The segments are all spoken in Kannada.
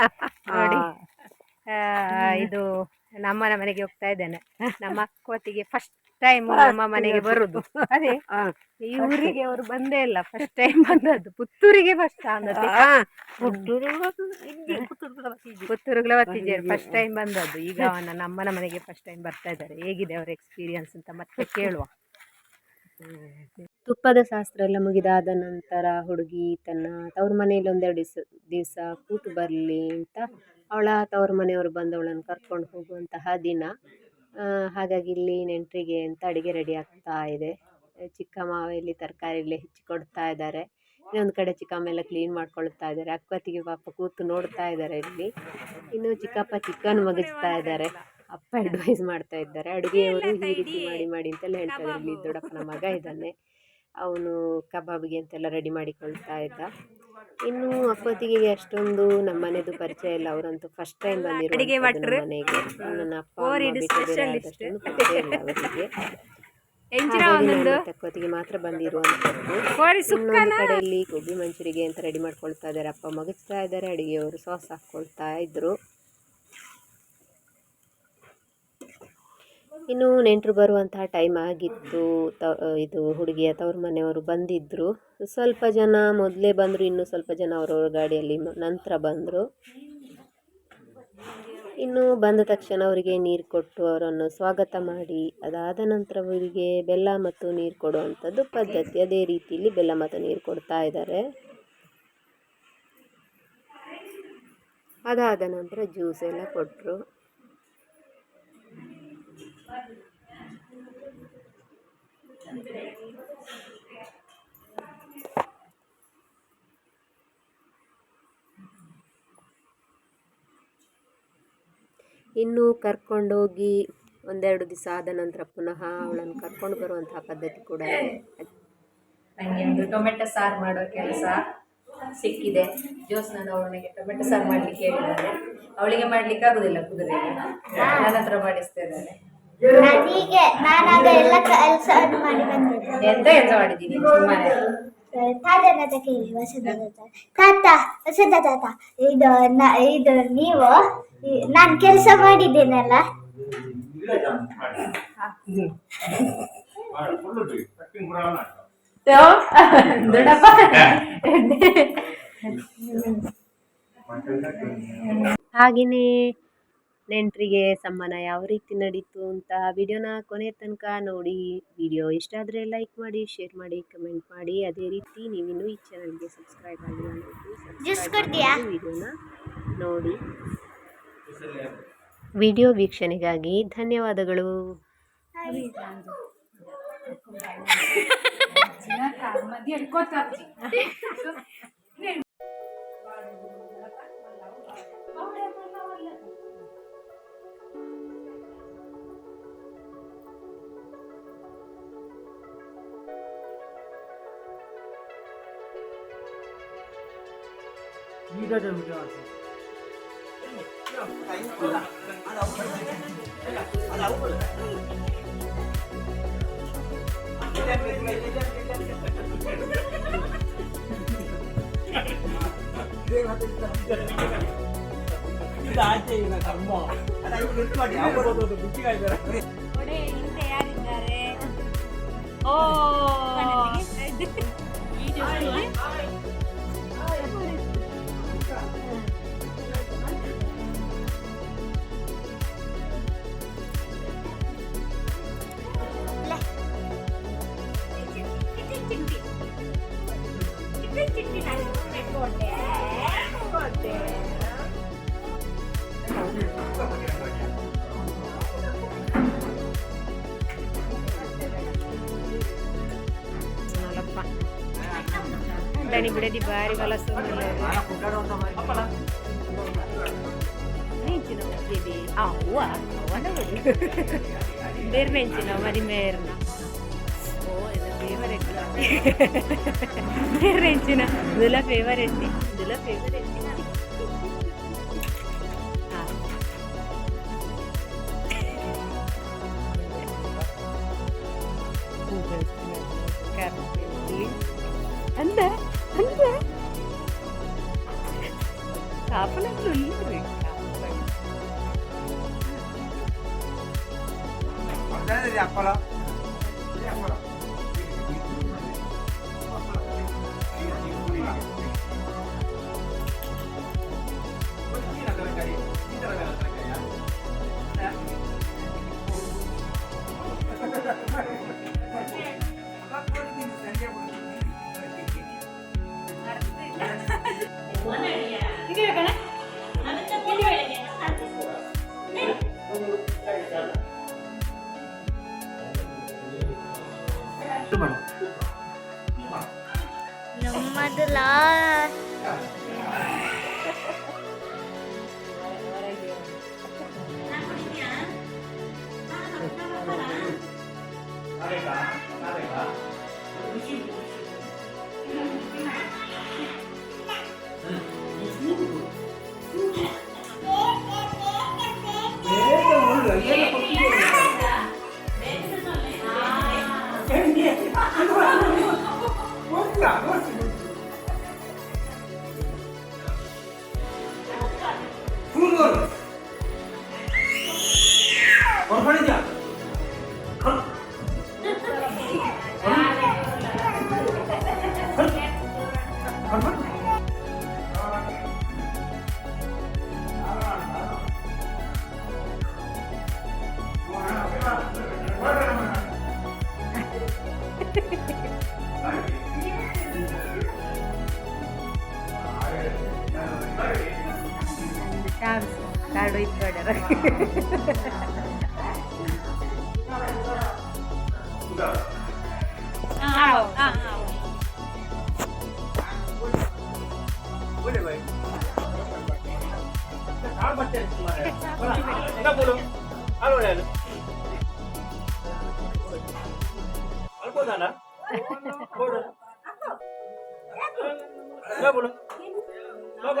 ನೋಡಿ. ಆ, ಇದು ನಮ್ಮನ ಮನೆಗೆ ಹೋಗ್ತಾ ಇದ್ದೇನೆ. ನಮ್ಮ ಕೋತಿಗೆ ಫಸ್ಟ್ ಟೈಮ್ ನಮ್ಮ ಮನೆಗೆ ಬರುದು. ಅದೇ. ಈ ಊರಿಗೆ ಅವರು ಬಂದೇ ಇಲ್ಲ. ಫಸ್ಟ್ ಟೈಮ್ ಬಂದದ್ದು. ಪುತ್ತೂರಿಗೆ ಫಸ್ಟ್ ಪುತ್ತೂರು ಹೊತ್ತಿದ್ದಾರೆ ಫಸ್ಟ್ ಟೈಮ್ ಬಂದದ್ದು. ಈಗ ಅವನ ನಮ್ಮನ ಮನೆಗೆ ಫಸ್ಟ್ ಟೈಮ್ ಬರ್ತಾ ಇದ್ದಾರೆ. ಹೇಗಿದೆ ಅವರ ಎಕ್ಸ್ಪೀರಿಯನ್ಸ್ ಅಂತ ಮತ್ತೆ ಕೇಳುವ. ತುಪ್ಪದ ಶಾಸ್ತ್ರ ಎಲ್ಲ ಮುಗಿದಾದ ನಂತರ ಹುಡುಗಿ ತನ್ನ ತವ್ರ ಮನೆಯಲ್ಲಿ ಒಂದೆರಡು ದಿವಸ ದಿವಸ ಕೂತು ಬರಲಿ ಅಂತ ಅವಳ ತವ್ರ ಮನೆಯವರು ಬಂದು ಅವಳನ್ನು ಕರ್ಕೊಂಡು ಹೋಗುವಂತಹ ದಿನ. ಹಾಗಾಗಿ ಇಲ್ಲಿ ನೆಂಟರಿಗೆ ಅಂತ ಅಡುಗೆ ರೆಡಿ ಆಗ್ತಾ ಇದೆ. ಚಿಕ್ಕ ಮಾವ ಇಲ್ಲಿ ತರಕಾರಿ ಎಲ್ಲ ಹೆಚ್ಚಿ ಕೊಡ್ತಾ ಇದ್ದಾರೆ. ಇನ್ನೊಂದು ಕಡೆ ಚಿಕ್ಕಮ್ಮ ಎಲ್ಲ ಕ್ಲೀನ್ ಮಾಡ್ಕೊಳ್ತಾ ಇದ್ದಾರೆ. ಅಕ್ಕತ್ತಿಗೆ ಪಾಪ ಕೂತು ನೋಡ್ತಾ ಇದ್ದಾರೆ ಇಲ್ಲಿ. ಇನ್ನು ಚಿಕ್ಕಪ್ಪ ಚಿಕ್ಕನ್ ಮಗಿಸ್ತಾ ಇದ್ದಾರೆ. ಅಪ್ಪ ಅಡ್ವೈಸ್ ಮಾಡ್ತಾ ಇದ್ದಾರೆ. ಅಡುಗೆಯವರು ಈ ರೀತಿ ಮಾಡಿ ಮಾಡಿ ಅಂತೆಲ್ಲ ಹೇಳ್ತಾ ಇದ್ದಾರೆ. ಇಲ್ಲಿ ದೊಡ್ಡಪ್ಪನ ಮಗ ಇದ್ದಾನೆ. ಅವನು ಕಬಾಬ್ಗೆ ಅಂತೆಲ್ಲ ರೆಡಿ ಮಾಡಿಕೊಳ್ತಾ ಇದ್ದ. ಇನ್ನು ಅಪ್ಪತ್ತಿಗೆ ಅಷ್ಟೊಂದು ನಮ್ಮ ಮನೆದು ಪರಿಚಯ ಇಲ್ಲ. ಅವರಂತೂ ಫಸ್ಟ್ ಟೈಮ್ ಬಂದಿರೋ ಮನೆಗೆ. ನನ್ನ ಅಪ್ಪ ಪರಿಚಯ ಇಲ್ಲ ಅವರಿಗೆ. ಮಾತ್ರ ಬಂದಿರುವಂಥದ್ದು ಇನ್ನೊಂದು ಕಡೆಯಲ್ಲಿ ಗೋಬಿ ಮಂಚೂರಿಗೆ ಅಂತ ರೆಡಿ ಮಾಡ್ಕೊಳ್ತಾ ಇದ್ದಾರೆ. ಅಪ್ಪ ಮಗಿಸ್ತಾ ಇದ್ದಾರೆ. ಅಡುಗೆಯವರು ಸಾಸ್ ಹಾಕ್ಕೊಳ್ತಾ ಇದ್ರು. ಇನ್ನು ನೆಂಟರು ಬರುವಂತಹ ಟೈಮ್ ಆಗಿತ್ತು. ತ ಇದು ಹುಡುಗಿಯ ತವ್ರ ಮನೆಯವರು ಬಂದಿದ್ದರು ಸ್ವಲ್ಪ ಜನ ಮೊದಲೇ ಬಂದರು, ಇನ್ನು ಸ್ವಲ್ಪ ಜನ ಅವರವ್ರ ಗಾಡಿಯಲ್ಲಿ ನಂತರ ಬಂದರು. ಇನ್ನು ಬಂದ ತಕ್ಷಣ ಅವರಿಗೆ ನೀರು ಕೊಟ್ಟು ಅವರನ್ನು ಸ್ವಾಗತ ಮಾಡಿ, ಅದಾದ ನಂತರ ಅವರಿಗೆ ಬೆಲ್ಲ ಮತ್ತು ನೀರು ಕೊಡುವಂಥದ್ದು ಪದ್ಧತಿ. ಅದೇ ರೀತಿಯಲ್ಲಿ ಬೆಲ್ಲ ಮತ್ತು ನೀರು ಕೊಡ್ತಾ ಇದ್ದಾರೆ. ಅದಾದ ನಂತರ ಜ್ಯೂಸ್ ಎಲ್ಲ ಕೊಟ್ಟರು ಇನ್ನು ಕರ್ಕೊಂಡೋಗಿ ಒಂದೆರಡು ದಿವಸ ಆದ ನಂತರ ಪುನಃ ಅವಳನ್ನು ಕರ್ಕೊಂಡು ಬರುವಂತಹ ಪದ್ಧತಿ ಕೂಡ ನನಗೆ ಒಂದು ಟೊಮೆಟೊ ಸಾರು ಮಾಡೋ ಕೆಲಸ ಸಿಕ್ಕಿದೆ. ಜ್ಯೋಸ್ ನಾನು ಅವಳಿಗೆ ಟೊಮೆಟೊ ಸಾರು ಮಾಡ್ಲಿಕ್ಕೆ ಹೇಳಿದ್ದಾರೆ. ಅವಳಿಗೆ ಮಾಡ್ಲಿಕ್ಕೆ ಆಗುದಿಲ್ಲ ಕುದುರೆ ನನ್ನ ಹತ್ರ ಮಾಡಿಸ್ತಾ ಇದ್ದಾರೆ ನನಗೆ ನಾನಾಗ ಎಲ್ಲ ಕೆಲಸ ಮಾಡಿ ಬಂದಿದ್ದೆ. ಎಂತ ಕೆಲಸ ಮಾಡಿದ್ದೀನಿ ಸುಮ್ಮನೆ? ತಾತನ ಹತ್ರ ಕೇಳಿ ವಸಂತ ತಾತ. ತಾತ ವಸಂತ ತಾತ ಇದು ನ- ಇದು ನೀವು ನಾನು ಕೆಲಸ ಮಾಡಿದ್ದೇನಲ್ಲ? ದೊಡ್ಡಪ್ಪ ಹಾಗೆಯೇ ನೆಂಟರಿಗೆ ಸಮ್ಮಾನ ಯಾವ ರೀತಿ ನಡೀತು ಅಂತ ವಿಡಿಯೋನ ಕೊನೆ ತನಕ ನೋಡಿ. ವಿಡಿಯೋ ಇಷ್ಟ ಆದರೆ ಲೈಕ್ ಮಾಡಿ ಶೇರ್ ಮಾಡಿ ಕಮೆಂಟ್ ಮಾಡಿ. ಅದೇ ರೀತಿ ನೀವಿನ್ನು ಈ ಚಾನಲ್ಗೆ ಸಬ್ಸ್ಕ್ರೈಬ್ ಆಗಿ ವಿಡಿಯೋನ ನೋಡಿ. ವಿಡಿಯೋ ವೀಕ್ಷಣೆಗಾಗಿ ಧನ್ಯವಾದಗಳು. 우려져 우려져 나한테 이거 잘 먹어. 뭐. 아, 나 이거 몇 마리 안 먹어도 묵지가 있잖아. ಅವನ ಬೇರೆ ನೆಂಚಿನ ಮರಿ ಮೇರ್ನ ಓ ಇದು ரெஞ்சினா இதெல்லாம் ஃபேவரெட் இதெல்லாம் ஃபேவரெட் அந்த அந்த சாப்பிடணும் இல்லை ಕಾಪನ ನಮ್ಮದು ಲಾ 给你你给我你给我我讲 తాడు ఇచ్చాడు అనుకోదానా బోడు బోడు బోడు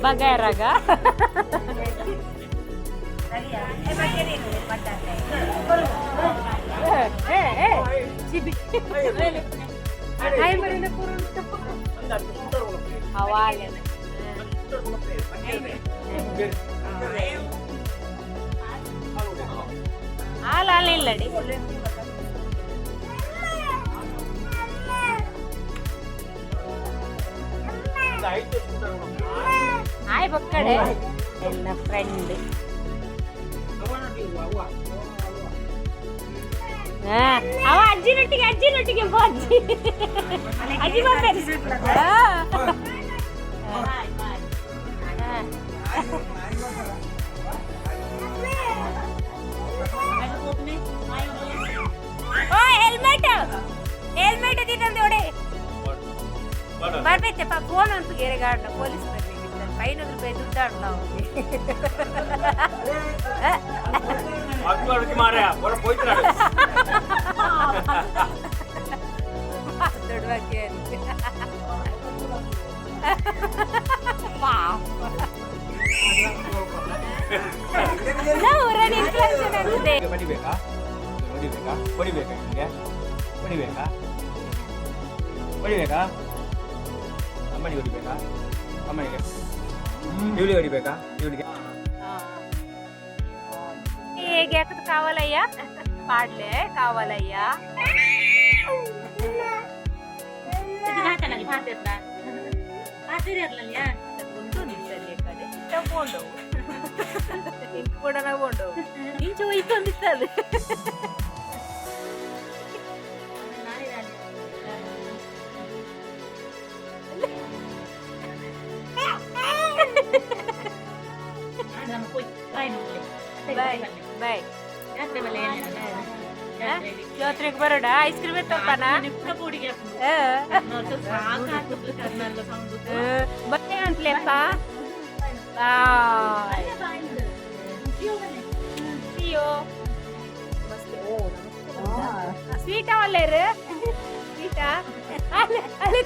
ಅಜ್ಜಿನೊಟ್ಟಿಗೆ ಬಾ ಅಜ್ಜಿ ಅಜ್ಜಿ ಬರ್ತಾರೆ ಓ ಹೆಲ್ಮೆಟ್ ಹೆಲ್ಮೆಟ್ ತಿನ್ನಂದು ಒಡೆ ಬರ್ಬೇಕಪ್ಪ ಫೋನ್ ಅಂತ ಗೆರೆಗಾಡ್ನ ಪೊಲೀಸ್ ಬರ್ಲಿಕ್ಕೆ ಐನೂರು ರೂಪಾಯಿ ದುಡ್ಡಾಡ್ಲ ಮಕ್ಕಳಿಗೆ ಮಾರ್ಯ ಹೊರ ಹೋಯ್ತಾರೆ ದೊಡ್ಡವಾಗಿ ಊರಲ್ಲಿ ಇನ್ಫ್ಲಕ್ಷನ್ ಆಗಿದೆ ಬಡಿಬೇಕಾ ಹೊಡಿಬೇಕಾ ಹೊಡಿಬೇಕಾ ನಿಮಗೆ ಹೊಡಿಬೇಕಾ ಹೊಡಿಬೇಕಾ ಅಮ್ಮನಿಗೆ ಹೊಡಿಬೇಕಾ ಅಮ್ಮನಿಗೆ డ్యూలీ పడిపోయాక డ్యూలీ ఏ గీతకు కావాలయ్యా పాడలే కావాలయ్యా ఇంక కూడా నవ్వు ఉండవు ఇంచు ఇబ్బంది ಜಾತ್ರೆಗೆ ಬರೋಣ? ಐಸ್ ಕ್ರೀಮ್ ತರ್ತಾನ ಮತ್ತೆ ಅಂತಲೇಪ್ಪ ಸ್ವೀಟಾ ಒಳ್ಳೆಯರು ಸ್ವೀಟಾ ಅಲ್ಲಿ ಅಲ್ಲಿ